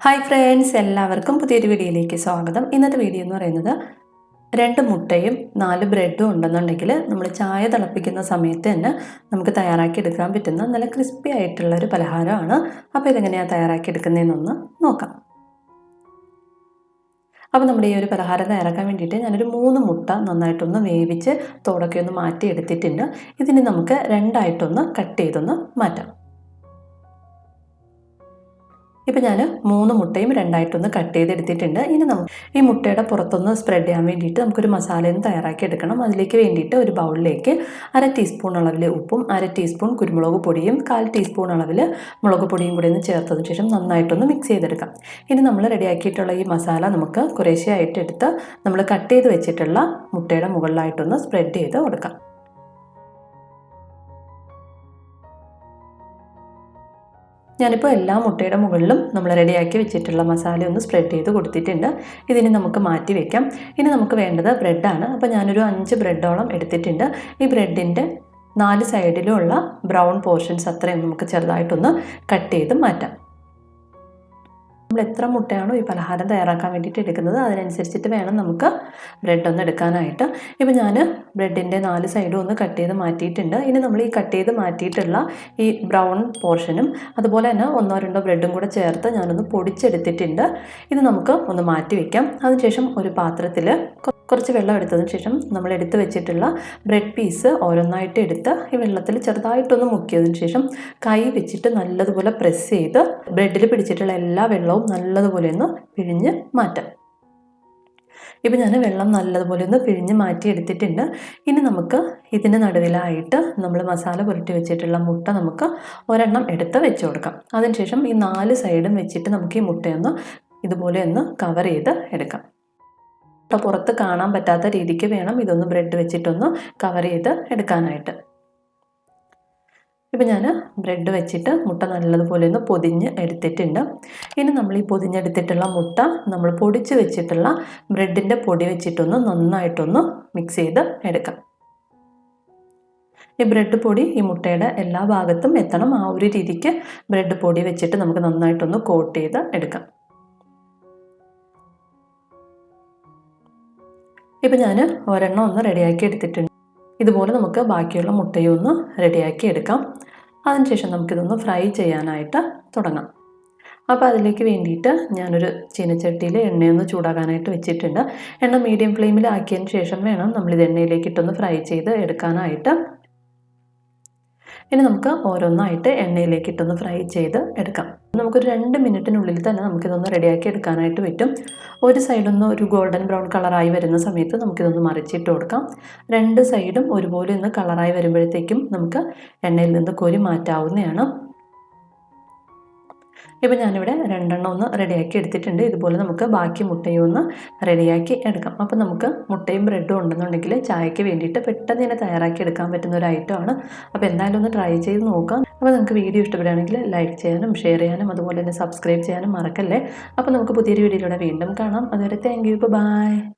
Hi friends എല്ലാവർക്കും പുതിയൊരു വീഡിയോയിലേക്ക് സ്വാഗതം. ഇന്നത്തെ വീഡിയോ എന്ന് പറയുന്നത് രണ്ട് മുട്ടയും നാല് ബ്രെഡും ഉണ്ടെന്നുണ്ടെങ്കിൽ നമ്മൾ ചായ തിളപ്പിക്കുന്ന സമയത്ത് തന്നെ നമുക്ക് തയ്യാറാക്കി എടുക്കാൻ പറ്റുന്ന നല്ല ക്രിസ്പി ആയിട്ടുള്ള ഒരു പലഹാരമാണ്. അപ്പോൾ ഇതെങ്ങനെയാണ് തയ്യാറാക്കി എടുക്കുന്നതെന്നൊന്ന് നോക്കാം. അപ്പോൾ നമ്മുടെ ഈ ഒരു പലഹാരം തയ്യാറാക്കാൻ വേണ്ടിയിട്ട് ഞാനൊരു മൂന്ന് മുട്ട നന്നായിട്ടൊന്ന് വേവിച്ച് തോടൊക്കെ ഒന്ന് മാറ്റി എടുത്തിട്ടുണ്ട് ഇതിന് നമുക്ക് രണ്ടായിട്ടൊന്ന് കട്ട് ചെയ്തൊന്ന് മാറ്റാം. ഇപ്പം ഞാൻ മൂന്ന് മുട്ടയും രണ്ടായിട്ടൊന്ന് കട്ട് ചെയ്തെടുത്തിട്ടുണ്ട്. ഇനി നമുക്ക് ഈ മുട്ടയുടെ പുറത്തൊന്ന് സ്പ്രെഡ് ചെയ്യാൻ വേണ്ടിയിട്ട് നമുക്കൊരു മസാലയും തയ്യാറാക്കി എടുക്കണം. അതിലേക്ക് വേണ്ടിയിട്ട് ഒരു ബൗളിലേക്ക് അര ടീസ്പൂൺ അളവിൽ ഉപ്പും അര ടീസ്പൂൺ കുരുമുളക് പൊടിയും കാൽ ടീസ്പൂൺ അളവിൽ മുളക് പൊടിയും കൂടി ഒന്ന് ചേർത്തതിന് ശേഷം നന്നായിട്ടൊന്ന് മിക്സ് ചെയ്തെടുക്കാം. ഇനി നമ്മൾ റെഡിയാക്കിയിട്ടുള്ള ഈ മസാല നമുക്ക് കുറേശ്ശെയായിട്ട് എടുത്ത് നമ്മൾ കട്ട് ചെയ്ത് വെച്ചിട്ടുള്ള മുട്ടയുടെ മുകളിലായിട്ടൊന്ന് സ്പ്രെഡ് ചെയ്ത് കൊടുക്കാം. ഞാനിപ്പോൾ എല്ലാ മുട്ടയുടെ മുകളിലും നമ്മൾ റെഡിയാക്കി വെച്ചിട്ടുള്ള മസാല ഒന്ന് സ്പ്രെഡ് ചെയ്ത് കൊടുത്തിട്ടുണ്ട്. ഇതിന് നമുക്ക് മാറ്റി വെക്കാം. ഇനി നമുക്ക് വേണ്ടത് ബ്രെഡാണ് അപ്പോൾ ഞാനൊരു അഞ്ച് ബ്രെഡോളം എടുത്തിട്ടുണ്ട്. ഈ ബ്രെഡിന്റെ നാല് സൈഡിലുമുള്ള ബ്രൗൺ പോർഷൻസ് അത്രയും നമുക്ക് ചെറുതായിട്ടൊന്ന് കട്ട് ചെയ്ത് മാറ്റാം. എത്ര മുട്ടയാണോ ഈ പലഹാരം തയ്യാറാക്കാൻ വേണ്ടിയിട്ട് എടുക്കുന്നത് അതിനനുസരിച്ചിട്ട് വേണം നമുക്ക് ബ്രെഡ് ഒന്ന് എടുക്കാനായിട്ട്. ഇപ്പോൾ ഞാൻ ബ്രെഡിന്റെ നാല് സൈഡും ഒന്ന് കട്ട് ചെയ്ത് മാറ്റിയിട്ടുണ്ട്. ഇനി നമ്മൾ ഈ കട്ട് ചെയ്ത് മാറ്റിയിട്ടുള്ള ഈ ബ്രൗൺ പോർഷനും അതുപോലെ തന്നെ ഒന്നോ രണ്ടോ ബ്രെഡും കൂടെ ചേർത്ത് ഞാനൊന്ന് പൊടിച്ചെടുത്തിട്ടുണ്ട്. ഇത് നമുക്ക് ഒന്ന് മാറ്റി വയ്ക്കാം അതിനുശേഷം ഒരു പാത്രത്തിൽ കുറച്ച് വെള്ളം എടുത്തതിന് ശേഷം നമ്മൾ എടുത്ത് വെച്ചിട്ടുള്ള ബ്രെഡ് പീസ് ഓരോന്നായിട്ട് എടുത്ത് ഈ വെള്ളത്തിൽ ചെറുതായിട്ടൊന്ന് മുക്കിയതിന് ശേഷം കൈ വെച്ചിട്ട് നല്ലതുപോലെ പ്രസ് ചെയ്ത് ബ്രെഡിൽ പിടിച്ചിട്ടുള്ള എല്ലാ വെള്ളവും നല്ലതുപോലെ ഒന്ന് പിഴിഞ്ഞ് മാറ്റാം. ഇപ്പം ഞാൻ വെള്ളം നല്ലതുപോലെ ഒന്ന് പിഴിഞ്ഞ് മാറ്റി എടുത്തിട്ടുണ്ട്. ഇനി നമുക്ക് ഇതിന് നടുവിലായിട്ട് നമ്മൾ മസാല പുരട്ടി വെച്ചിട്ടുള്ള മുട്ട നമുക്ക് ഒരെണ്ണം എടുത്ത് വെച്ച് കൊടുക്കാം. അതിനുശേഷം ഈ നാല് സൈഡും വെച്ചിട്ട് നമുക്ക് ഈ മുട്ടയൊന്ന് ഇതുപോലെ ഒന്ന് കവർ ചെയ്ത് എടുക്കാം. മുട്ട പുറത്ത് കാണാൻ പറ്റാത്ത രീതിക്ക് വേണം ഇതൊന്ന് ബ്രെഡ് വെച്ചിട്ടൊന്ന് കവർ ചെയ്ത് എടുക്കാനായിട്ട്. ഇപ്പം ഞാൻ ബ്രെഡ് വെച്ചിട്ട് മുട്ട നല്ലതുപോലെ ഒന്ന് പൊതിഞ്ഞ് എടുത്തിട്ടുണ്ട്. ഇനി നമ്മൾ ഈ പൊതിഞ്ഞെടുത്തിട്ടുള്ള മുട്ട നമ്മൾ പൊടിച്ച് വെച്ചിട്ടുള്ള ബ്രെഡിന്റെ പൊടി വെച്ചിട്ടൊന്ന് നന്നായിട്ടൊന്ന് മിക്സ് ചെയ്ത് എടുക്കാം. ഈ ബ്രെഡ് പൊടി ഈ മുട്ടയുടെ എല്ലാ ഭാഗത്തും എത്തണം. ആ ഒരു രീതിക്ക് ബ്രെഡ് പൊടി വെച്ചിട്ട് നമുക്ക് നന്നായിട്ടൊന്ന് കോട്ട് ചെയ്ത് എടുക്കാം. ഇപ്പം ഞാൻ ഒരെണ്ണം ഒന്ന് റെഡിയാക്കി എടുത്തിട്ടുണ്ട്. ഇതുപോലെ നമുക്ക് ബാക്കിയുള്ള മുട്ടയും ഒന്ന് റെഡിയാക്കി എടുക്കാം. അതിനുശേഷം നമുക്കിതൊന്ന് ഫ്രൈ ചെയ്യാനായിട്ട് തുടങ്ങാം. അപ്പോൾ അതിലേക്ക് വേണ്ടിയിട്ട് ഞാനൊരു ചീനച്ചട്ടിയിൽ എണ്ണയൊന്ന് ചൂടാക്കാനായിട്ട് വെച്ചിട്ടുണ്ട്. എണ്ണ മീഡിയം ഫ്ലെയിമിൽ ആക്കിയതിന് ശേഷം വേണം നമ്മളിത് എണ്ണയിലേക്ക് ഇട്ടൊന്ന് ഫ്രൈ ചെയ്ത് എടുക്കാനായിട്ട്. ഇനി നമുക്ക് ഓരോന്നായിട്ട് എണ്ണയിലേക്ക് ഇട്ടൊന്ന് ഫ്രൈ ചെയ്ത് എടുക്കാം. നമുക്കൊരു രണ്ട് മിനിറ്റിനുള്ളിൽ തന്നെ നമുക്കിതൊന്ന് റെഡിയാക്കി എടുക്കാനായിട്ട് പറ്റും. ഒരു സൈഡൊന്ന് ഒരു ഗോൾഡൻ ബ്രൗൺ കളറായി വരുന്ന സമയത്ത് നമുക്കിതൊന്ന് മറിച്ചിട്ട് കൊടുക്കാം. രണ്ട് സൈഡും ഒരുപോലെ ഒന്ന് കളറായി വരുമ്പോഴത്തേക്കും നമുക്ക് എണ്ണയിൽ നിന്ന് കോരി മാറ്റാവുന്നതാണ്. ഇപ്പം ഞാനിവിടെ രണ്ടെണ്ണം ഒന്ന് റെഡിയാക്കി എടുത്തിട്ടുണ്ട്. ഇതുപോലെ നമുക്ക് ബാക്കി മുട്ടയും ഒന്ന് റെഡിയാക്കി എടുക്കാം. അപ്പോൾ നമുക്ക് മുട്ടയും ബ്രെഡും ഉണ്ടെന്നുണ്ടെങ്കിൽ ചായയ്ക്ക് വേണ്ടിയിട്ട് പെട്ടെന്ന് തന്നെ തയ്യാറാക്കി എടുക്കാൻ പറ്റുന്ന ഒരു ഐറ്റമാണ് അപ്പോൾ എന്തായാലും ഒന്ന് ട്രൈ ചെയ്ത് നോക്കാം. അപ്പോൾ നിങ്ങൾക്ക് വീഡിയോ ഇഷ്ടപ്പെടുകയാണെങ്കിൽ ലൈക്ക് ചെയ്യാനും ഷെയർ ചെയ്യാനും അതുപോലെ തന്നെ സബ്സ്ക്രൈബ് ചെയ്യാനും മറക്കല്ലേ. അപ്പോൾ നമുക്ക് പുതിയൊരു വീഡിയോയിലൂടെ വീണ്ടും കാണാം. അതുവരെ താങ്ക് യു ബൈ